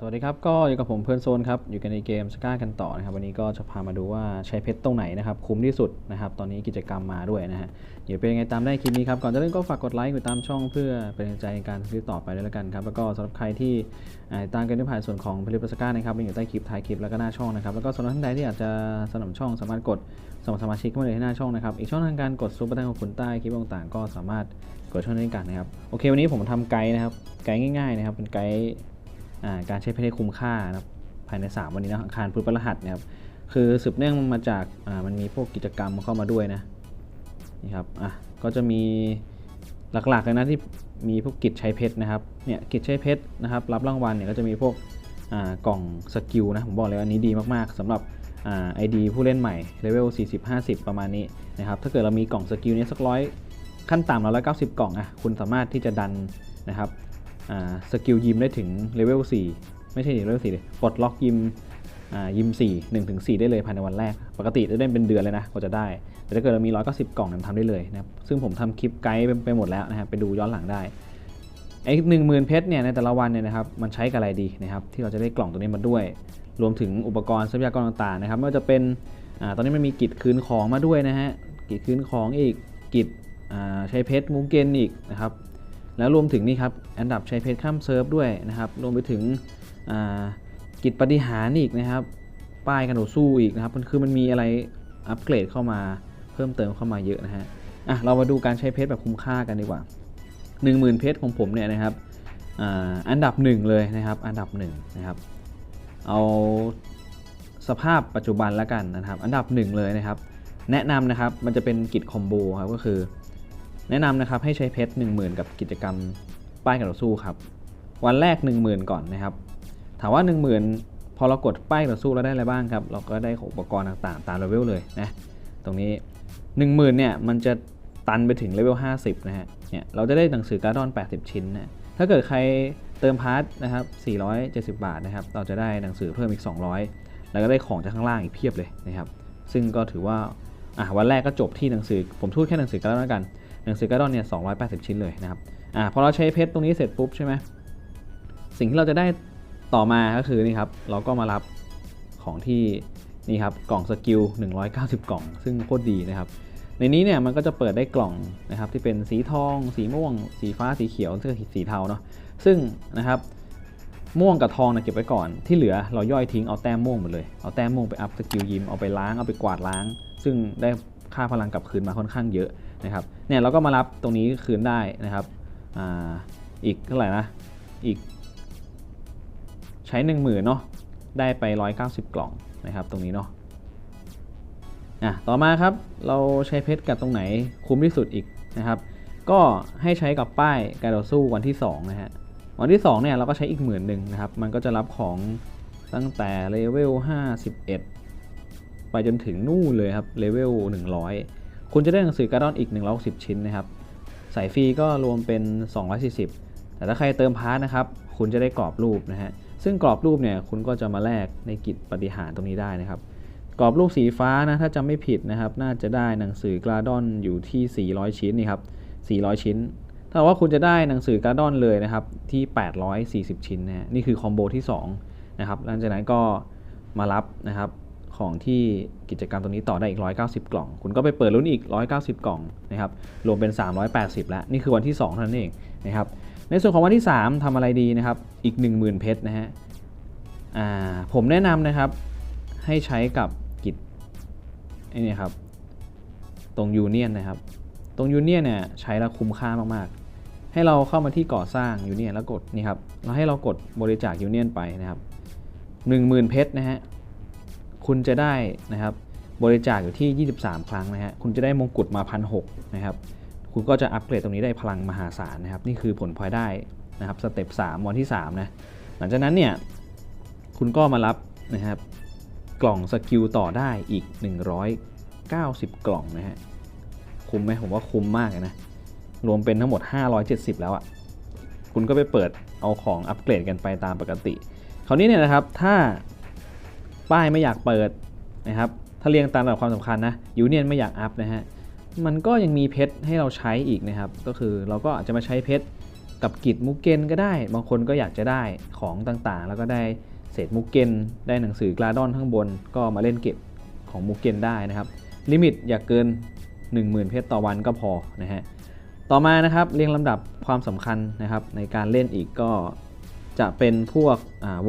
สวัสดีครับ ก็อยู่กับผมเพื่อนโซนครับ อยู่กันในเกมสก้ากันต่อนะครับ วันนี้ก็จะพามาดูว่าใช้เพชรตรงไหนนะครับ คุ้มที่สุดนะครับ ตอนนี้กิจกรรมมาด้วยนะฮะ เดี๋ยวเป็นยังไงตามได้คลิปนี้ครับ ก่อนจะเริ่มก็ฝากกดไลค์กดตามช่องเพื่อเป็นกำลังใจในการซื้อต่อไปด้วยแล้วกันครับ แล้วก็สำหรับใครที่ตามกันด้วยผ่านส่วนของผลิตภัณฑ์สก้านะครับลิงก์อยู่ใต้คลิปท้ายคลิปแล้วก็หน้าช่องนะครับ แล้วก็สำหรับท่านใดที่อยากจะสนับช่องสามารถกดสมัครสมาชิกเข้ามาเลยที่หน้าช่องนะครับ อีกช่องทางการกดซุปเปอร์แตงของคุณใต้คลิปต่างๆ ก็สามารถกดช่องนี้กันนะครับ โอเค วันนี้ผมทำไกด์นะครับ ไกด์ง่ายๆนะครับ เป็นไกด์ การใช้เพชรให้คุ้มค่านะครับภายใน 3 วันนี้นะอังคารพุธพฤหัสนะครับคือสืบเนื่องมาจากมันมีพวกกิจกรรมเข้ามาด้วยนะนี่ครับอะก็จะมีหลักๆเลยนะที่มีพวกกิจใช้เพชรนะครับเนี่ยกิจใช้เพชรนะครับรับรางวัลเนี่ยก็จะมีพวกกล่องสกิลนะผมบอกเลยว่าอันนี้ดีมากๆสำหรับไอดีผู้เล่นใหม่เลเวล40-50 ประมาณนี้นะครับถ้าเกิดเรามีกล่องสกิลนี้สักร้อยขั้นต่ำเราร้อยเก้าสิบกล่องอะคุณสามารถที่จะดันนะครับ สกิลยิมได้ถึงเลเวล4ไม่ใช่เลเวล4เลยปลดล็อกยิมอ่ายิม4 1ถึง4ได้เลยภายในวันแรก ปกติจะได้เป็นเดือนเลยนะกว่าจะได้ แต่ถ้าเกิดเรามี 190 กล่องเนี่ยทำได้เลยนะครับซึ่งผมทำคลิปไกด์ไปหมดแล้วนะครับไปดูย้อนหลังได้ไอ้หนึ่งหมื่นเพชรเนี่ยในแต่ละวันเนี่ยนะครับมันใช้กับอะไรดีนะครับที่เราจะได้กล่องตัวนี้มาด้วย รวมถึงอุปกรณ์ทรัพยากรต่างๆนะครับไม่ว่าจะเป็นอตอนนี้มันมีกิจคืนของมาด้วยนะฮะกิจคืนของอีกกิจใช้เพชรมูเกนอีกนะครับ แล้วรวมถึงนี่ครับอันดับใช้เพชรข้ามเซิร์ฟด้วยนะครับรวมไปถึงกิจปฏิหารอีกนะครับ ป้ายกันโดดสู้อีกนะครับมันคือมันมีอะไรอัปเกรดเข้ามาเพิ่มเติมเข้ามาเยอะนะฮะอะเรามาดูการใช้เพชรแบบคุ้มค่ากันดีกว่า 10,000 เพชรของผมเนี่ยนะครับอ,อันดับหนึ่งเลยนะครับ อันดับหนึ่งนะครับเอาสภาพปัจจุบันแล้วกันนะครับ อันดับหนึ่งเลยนะครับ แนะนำนะครับมันจะเป็นกิจคอมโบครับก็คือ แนะนำนะครับให้ใช้เพชร10,000 กับกิจกรรมป้ายการต่อสู้ครับ วันแรก 10,000 ก่อนนะครับ ถามว่า 10,000 พอเรากดป้ายต่อสู้แล้วได้อะไรบ้างครับ เราก็ได้อุปกรณ์ต่างๆ ตามเลเวลเลยนะ ตรงนี้ 10,000 เนี่ยมันจะตันไปถึงเลเวล 50 นะฮะ เนี่ยเราจะได้หนังสือการ์ดอน 80 ชิ้นนะ ถ้าเกิดใครเติมพาร์ทนะครับ 470 บาทนะครับ เราจะได้หนังสือเพิ่มอีก 200 แล้วก็ได้ของจากข้างล่างอีกเพียบเลยนะครับ ซึ่งก็ถือว่า อะวันแรกก็จบที่หนังสือ ผมพูดแค่หนังสือการ์ดอนแล้วกัน หนังสือการ์ดอนเนี่ย280 ชิ้นเลยนะครับอ่าพอเราใช้เพชรตรงนี้เสร็จปุ๊บใช่ไหมสิ่งที่เราจะได้ต่อมาก็คือนี่ครับเราก็มารับของที่นี่ครับกล่องสกิล 190 กล่อง ซึ่งโคตรดีนะครับ ในนี้เนี่ยมันก็จะเปิดได้กล่องนะครับที่เป็นสีทอง สีม่วง สีฟ้าสีเขียวซึ่งสีเทาเนาะซึ่งนะครับม่วงกับทองนะเก็บไว้ก่อนที่เหลือเราย่อยทิ้งเอาแต้มม่วงหมดเลยเอาแต้มม่วงไปอัพสกิลยิมเอาไปล้างเอาไปกวาดล้าง ซึ่งได้ค่าพลังกลับคืนมาค่อนข้างเยอะ นะครับเนี่ยเราก็มารับตรงนี้คืนได้นะครับออีกเท่าไหร่นะอีก ใช้ 1 0,000เนาะได้ไป 190 กล่องนะครับตรงนี้เนาะอะต่อมาครับเราใช้เพชรกับตรงไหนคุ้มที่สุดอีกนะครับก็ให้ใช้กับป้ายการต่อสู้วันที่2นะฮะวันที่2เนี่ยเราก็ใช้อีกหมื่นหนึ่งนะครับ มันก็จะรับของตั้งแต่เลเวล51 ไปจนถึงนู่นเลยครับเลเวล100 คุณจะได้หนังสือการ์ดอนอีก160 ชิ้นนะครับ สายฟรีก็รวมเป็น 240 แต่ถ้าใครเติมพาร์ทนะครับ คุณจะได้กรอบรูปนะฮะ ซึ่งกรอบรูปเนี่ยคุณก็จะมาแลกในกิจปฏิหารตรงนี้ได้นะครับ กรอบรูปสีฟ้านะถ้าจำไม่ผิดนะครับ น่าจะได้หนังสือกราดอนอยู่ที่ 400 ชิ้นนี่ครับ 400 ชิ้น ถ้าว่าคุณจะได้หนังสือกราดอนเลยนะครับที่ 840 ชิ้นนะฮะนี่คือคอมโบที่2นะครับหลังจากนั้นก็มารับนะครับ ของที่กิจกรรมตรงนี้ต่อได้อีก 190 กล่อง คุณก็ไปเปิดรุ่นอีก 190 กล่องนะครับ รวมเป็น 380 แล้ว นี่คือวันที่2เท่านั้นเองนะครับ ในส่วนของวันที่ 3ทำอะไรดีนะครับ อีก 10,000 เพชรนะฮะ อ่า ผมแนะนำนะครับ ให้ใช้กับกิจไอ้นี่ครับ ตรงยูเนียนนะครับ ตรงยูเนียนเนี่ยใช้แล้วคุ้มค่ามากๆ ให้เราเข้ามาที่ก่อสร้างยูเนียนแล้วกดนี่ครับ เราให้เรากดบริจาคยูเนียนไปนะครับ 10,000 เพชรนะฮะ คุณจะได้นะครับบริจาคอยู่ที่ 23 ครั้งนะฮะคุณจะได้มงกุฎมาพันหนะครับคุณก็จะอัปเกรดตรงนี้ได้พลังมหาศาลนะครับนี่คือผลพลอยได้นะครับสเต็ป3วันที่3นะหลังจากนั้นเนี่ยคุณก็มารับนะครับกล่องสกิลต่อได้อีก 190 กล่องนะฮะคุ้มไหมผมว่าคุ้มมากเลยนะรวมเป็นทั้งหมด 570 แล้วอะ่ะคุณก็ไปเปิดเอาของอัปเกรดกันไปตามปกติ คราวนี้เนี่ยนะครับถ้า ป้ายไม่อยากเปิดนะครับถ้าเรียงตามระดับความสำคัญนะยูเนียนไม่อยากอัพนะฮะมันก็ยังมีเพชรให้เราใช้อีกนะครับ ก็คือเราก็อาจจะมาใช้เพชรกับกิจมุกเกนก็ได้ บางคนก็อยากจะได้ของต่างๆ แล้วก็ได้เศษมุกเกนได้หนังสือกราดอนข้างบน ก็มาเล่นเก็บของมุกเกนได้นะครับ ลิมิตอย่าเกิน 10,000 เพชรต่อวันก็พอนะฮะต่อมานะครับเรียงลำดับความสำคัญนะครับในการเล่นอีกก็จะเป็นพวก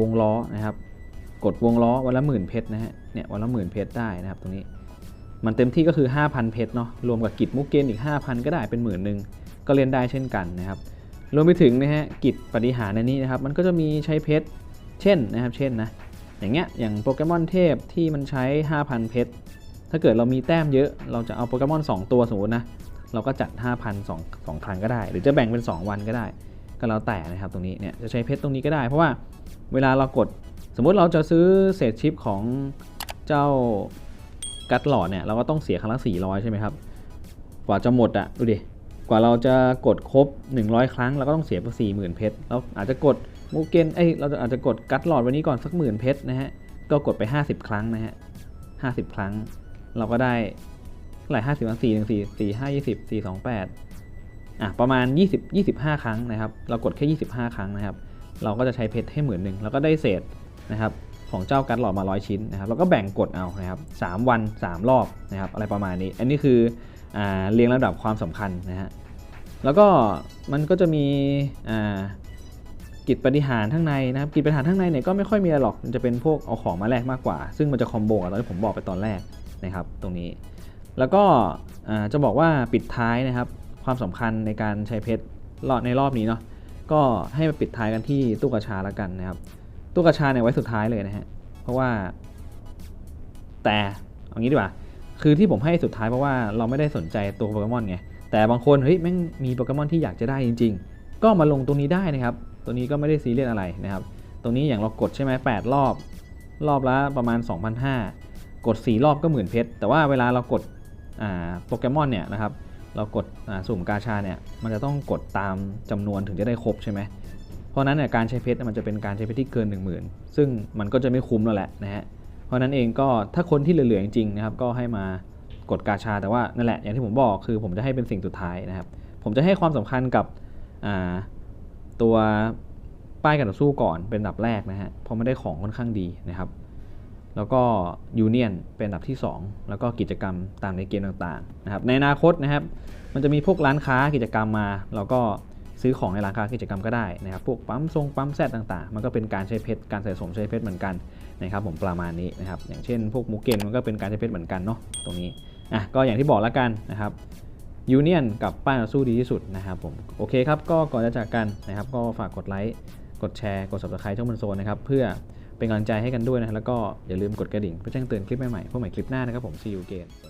วงล้อนะครับ กดวงล้อวันละหมื่นเพชรนะฮะ เนี่ยวันละหมื่นเพชรได้นะครับตรงนี้ มันเต็มที่ก็คือ 5,000 เพชรเนาะ รวมกับกิจมุกเกนอีก 5,000 ก็ได้เป็นหมื่นหนึ่งก็เล่นได้เช่นกันนะครับ รวมไปถึงนะฮะกิจปฏิหารในนี้นะครับ มันก็จะมีใช้เพชร เช่นนะครับ เช่นนะ อย่างเงี้ย อย่างโปเกมอนเทพที่มันใช้ 5,000 เพชร ถ้าเกิดเรามีแต้มเยอะ เราจะเอาโปเกมอน2 ตัวสมมตินะ เราก็จัด 5,000สองสองครั้งก็ได้ หรือจะแบ่งเป็น 2 วันก็ได้ ก็แล้วแต่นะครับตรงนี้ เนี่ย จะใช้เพชรตรงนี้ก็ได้ เพราะว่าเวลาเรากด สมมุติเราจะซื้อเศษชิปของเจ้ากัตหลอดเนี่ยเราก็ต้องเสียครั้งละ400 ใช่ไหมครับ กว่าจะหมดอะดูดิ กว่าเราจะกดครบ 100 ครั้งเราก็ต้องเสียไป40,000เพชรเราอาจจะกดมูเกนเอ้ยเราจะอาจจะกดกัตหลอดวันนี้ก่อนสักหมื่นเพชรนะฮะก็กดไป 50 ครั้งนะฮะ50 ครั้ง เราก็ได้เท่าไหร่50ครั้ง4 1 4 4 5 20 4 2 8อะประมาณ20 25ครั้งนะครับ เรากดแค่25ครั้งนะครับ เราก็จะใช้เพชรให้หมื่นหนึ่งแล้วก็ได้เศษ นะครับของเจ้ากัตหลอดมา 100 ชิ้นนะครับแล้วก็แบ่งกดเอานะครับ3วัน 3 รอบนะครับอะไรประมาณนี้ อันนี้คืออเรียงลำดับความสำคัญนะฮะแล้วก็มันก็จะมีกิจปฏิหารข้งในนะครับกิจปฏิหารข้งในเนี่ยก็ไม่ค่อยมีอะไรหรอกมันจะเป็นพวกเอาของมาแลกมากกว่า ซึ่งมันจะคอมโบกับตอนที่ผมบอกไปตอนแรกนะครับตรงนี้ แล้วก็จะบอกว่าปิดท้ายนะครับความสำคัญในการใช้เพชรรอบในรอบนี้เนาะก็ให้มาปิดท้ายกันที่ตู้กระชาแล้วกันนะครับ ตู้กระชาเนี่ยไว้สุดท้ายเลยนะฮะ เพราะว่า แต่เอางี้ดีกว่า คือที่ผมให้สุดท้ายเพราะว่าเราไม่ได้สนใจตัวโปเกมอนไง แต่บางคนเฮ้ยแม่งมีโปเกมอนที่อยากจะได้จริง ๆ ก็มาลงตรงนี้ได้นะครับ ตัวนี้ก็ไม่ได้ซีเรียสอะไรนะครับ ตรงนี้อย่างเรากดใช่ไหม8รอบ รอบละประมาณ 2,500 กด 4 รอบก็หมื่นเพชร แต่ว่าเวลาเรากดโปเกมอนเนี่ยนะครับ เรากดสุ่มกาชาเนี่ย มันจะต้องกดตามจำนวนถึงจะได้ครบใช่ไหม เพราะนั้นเนี่ยการใช้เพชรมันจะเป็นการใช้เพชรที่เกิน 1 0,000 ซึ่งมันก็จะไม่คุ้มแล้วแหละนะฮะเพราะนั้นเองก็ถ้าคนที่เหลือๆจริงๆนะครับก็ให้มากดกาชาแต่ว่านั่นแหละอย่างที่ผมบอกคือผมจะให้เป็นสิ่งสุดท้ายนะครับ ผมจะให้ความสำคัญกับตัวป้ายการต่อสู้ก่อนเป็นอันดับแรกนะฮะเพราะมันได้ของค่อนข้างดีนะครับ แล้วก็ยูเนียนเป็นอันดับที่ 2 แล้วก็กิจกรรมตามในเกมต่างๆนะครับในอนาคตนะครับ มันจะมีพวกร้านค้ากิจกรรมมาเราก็ ซื้อของในร้านค้ากิจกรรมก็ได้นะครับ พวกปั๊มทรงปั๊มแซดต่างๆ มันก็เป็นการใช้เพชร การสะสมใช้เพชรเหมือนกันนะครับผมประมาณนี้นะครับ อย่างเช่น พวกมูเกนมันก็เป็นการใช้เพชรเหมือนกันเนาะตรงนี้ อะก็อย่างที่บอกแล้วกันนะครับยูเนียนกับป้ายต่อสู้ดีที่สุดนะครับผม โอเคครับ ก็ก่อนจะจากกันนะครับ ก็ฝากกดไลค์ กดแชร์ กด subscribe ช่องบนโซนนะครับ เพื่อเป็นกำลังใจให้กันด้วยนะ แล้วก็อย่าลืมกดกระดิ่งเพื่อแจ้งเตือนคลิปใหม่ๆพวกใหม่คลิปหน้านะครับผม see you again สวัสดีครับ